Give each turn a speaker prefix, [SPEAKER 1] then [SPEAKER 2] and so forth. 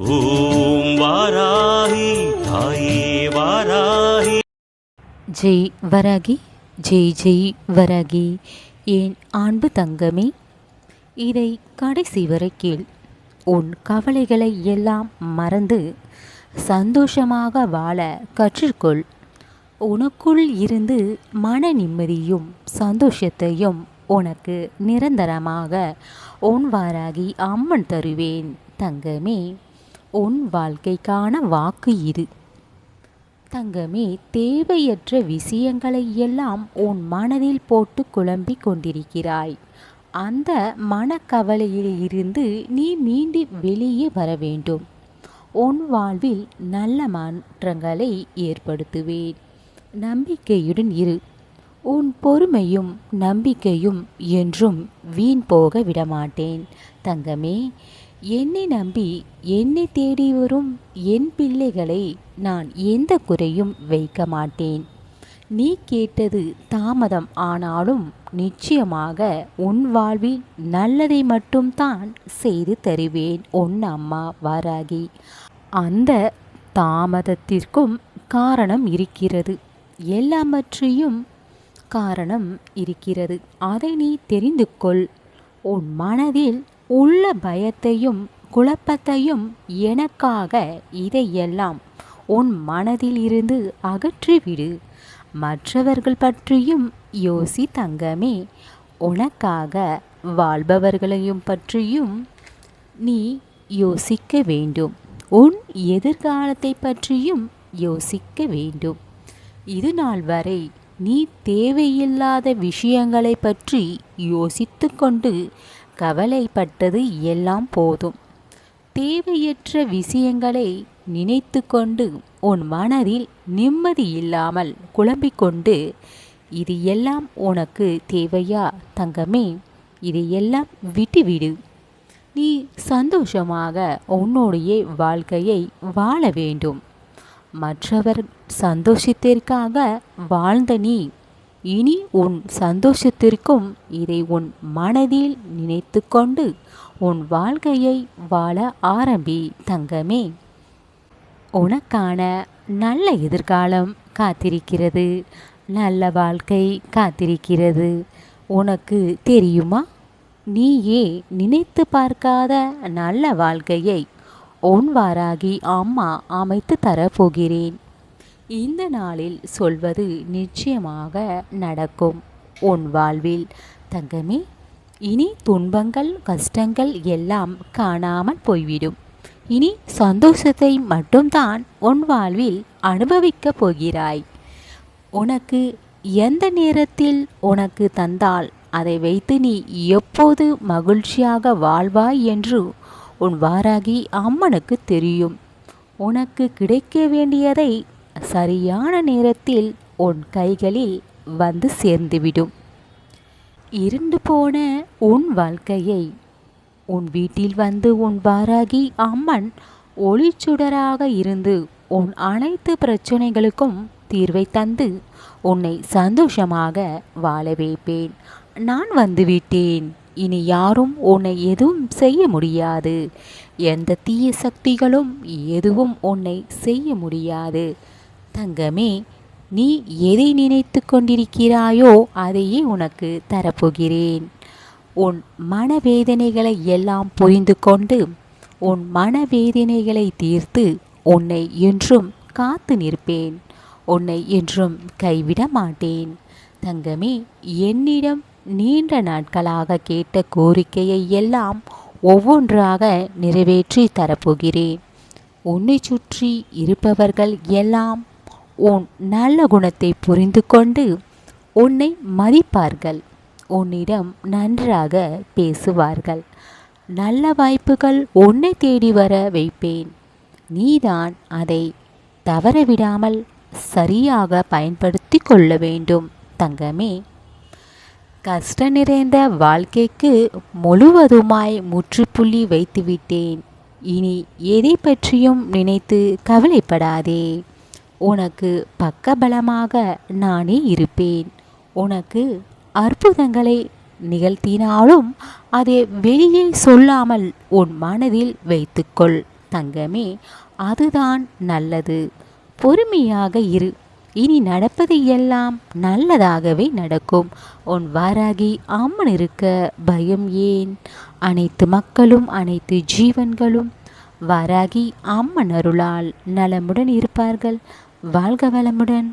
[SPEAKER 1] ஓம் வாராகி தாயே வாராகி.
[SPEAKER 2] ஜெய் வராகி ஜெய் ஜெய் வராகி. என் அன்பு தங்கமே? இதை கடைசி வரைக்கில் உன் கவலைகளை எல்லாம் மறந்து சந்தோஷமாக வாழ கற்றுக்கொள். உனக்குள் இருந்து மன நிம்மதியும் சந்தோஷத்தையும் உனக்கு நிரந்தரமாக உன் வாராகி அம்மன் தருவேன் தங்கமே. உன் வாழ்க்கைக்கான வாக்கு இது. தங்கமே தேவையற்ற விஷயங்களை எல்லாம் உன் மனதில் போட்டு குழம்பிக் கொண்டிருக்கிறாய். அந்த மனக்கவலையில் இருந்து நீ மீண்டு வெளியே வர வேண்டும். உன் வாழ்வில் நல்ல மாற்றங்களை ஏற்படுத்துவேன். நம்பிக்கையுடன் இரு. உன் பொறுமையும் நம்பிக்கையும் என்றும் வீண் போக விடமாட்டேன். தங்கமே என்னை நம்பி என்னை தேடி வரும் என் பிள்ளைகளை நான் எந்த குறையும் வைக்க மாட்டேன். நீ கேட்டது தாமதம் ஆனாலும் நிச்சயமாக உன் வாழ்வில் நல்லதை மட்டும்தான் செய்து தருவேன் உன் அம்மா வாராகி. அந்த தாமதத்திற்கும் காரணம் இருக்கிறது. எல்லாவற்றையும் காரணம் இருக்கிறது. அதை நீ தெரிந்து கொள். உன் மனதில் உள்ள பயத்தையும் குழப்பத்தையும் எனக்காக இதையெல்லாம் உன் மனதில் இருந்து அகற்றிவிடு. மற்றவர்கள் பற்றியும் யோசி தங்கமே. உனக்காக வாழ்பவர்களையும் பற்றியும் நீ யோசிக்க வேண்டும். உன் எதிர்காலத்தை பற்றியும் யோசிக்க வேண்டும். இது நாள் வரை நீ தேவையில்லாத விஷயங்களை பற்றி யோசித்து கொண்டு கவலைப்பட்டது எல்லாம் போதும். தேவையற்ற விஷயங்களை நினைத்து கொண்டு உன் மனதில் நிம்மதி இல்லாமல் குழம்பிக் கொண்டு இது எல்லாம் உனக்கு தேவையா தங்கமே இது எல்லாம் விட்டுவிடு. நீ சந்தோஷமாக உன்னுடைய வாழ்க்கையை வாழ வேண்டும். மற்றவர் சந்தோஷத்திற்காக வாழ்ந்த நீ இனி உன் சந்தோஷத்திற்கும் இதை உன் மனதில் நினைத்து கொண்டு உன் வாழ்க்கையை வாழ ஆரம்பி தங்கமே. உனக்கான நல்ல எதிர்காலம் காத்திருக்கிறது. நல்ல வாழ்க்கை காத்திருக்கிறது. உனக்கு தெரியுமா? நீயே நினைத்து பார்க்காத நல்ல வாழ்க்கையை உன் வாராகி அம்மா அமைத்து தரப்போகிறேன். இந்த நாளில் சொல்வது நிச்சயமாக நடக்கும். உன் வாழ்வில் தங்கமே இனி துன்பங்கள் கஷ்டங்கள் எல்லாம் காணாமல் போய்விடும். இனி சந்தோஷத்தை மட்டும்தான் உன் வாழ்வில் அனுபவிக்கப் போகிறாய். உனக்கு எந்த நேரத்தில் உனக்கு தந்தால் அதை வைத்து நீ எப்போது மகிழ்ச்சியாக வாழ்வாய் என்று உன் வாராகி அம்மனுக்கு தெரியும். உனக்கு கிடைக்க வேண்டியதை சரியான நேரத்தில் உன் கைகளில் வந்து சேர்ந்துவிடும். இருண்டு போன உன் வாழ்க்கையை உன் வீட்டில் வந்து உன் வாராகி அம்மன் ஒளிச்சுடராக இருந்து உன் அனைத்து பிரச்சனைகளுக்கும் தீர்வை தந்து உன்னை சந்தோஷமாக வாழ வைப்பேன். நான் வந்துவிட்டேன் இனி யாரும் உன்னை எதுவும் செய்ய முடியாது. எந்த தீய சக்திகளும் எதுவும் உன்னை செய்ய முடியாது. தங்கமே நீ எதை நினைத்து கொண்டிருக்கிறாயோ அதையே உனக்கு தரப்போகிறேன். உன் மனவேதனைகளை எல்லாம் புரிந்து கொண்டு உன் மனவேதனைகளை தீர்த்து உன்னை என்றும் காத்து நிற்பேன். உன்னை என்றும் கைவிட மாட்டேன். தங்கமே என்னிடம் நீண்ட நாட்களாக கேட்ட கோரிக்கையை எல்லாம் ஒவ்வொன்றாக நிறைவேற்றி தரப்போகிறேன். உன்னை சுற்றி இருப்பவர்கள் எல்லாம் உன் நல்ல குணத்தை புரிந்து கொண்டு உன்னை மதிப்பார்கள். உன்னிடம் நன்றாக பேசுவார்கள். நல்ல வாய்ப்புகள் உன்னை தேடி வர வைப்பேன். நீதான் அதை தவறவிடாமல் சரியாக பயன்படுத்தி கொள்ள வேண்டும் தங்கமே. கஷ்ட நிறைந்த வாழ்க்கைக்கு முழுவதுமாய் முற்றுப்புள்ளி வைத்துவிட்டேன். இனி எதை பற்றியும் நினைத்து கவலைப்படாதே. உனக்கு பக்கபலமாக நானே இருப்பேன். உனக்கு அற்புதங்களை நிகழ்த்தினாலும் அதை வெளியே சொல்லாமல் உன் மனதில் வைத்துக்கொள். தங்கமே அதுதான் நல்லது. பொறுமையாக இரு. இனி நடப்பது எல்லாம் நல்லதாகவே நடக்கும். உன் வாராகி அம்மன் இருக்க பயம் ஏன்? அனைத்து மக்களும் அனைத்து ஜீவன்களும் வாராகி அம்மன் அருளால் நலமுடன் இருப்பார்கள். வாழ்க வளமுடன்.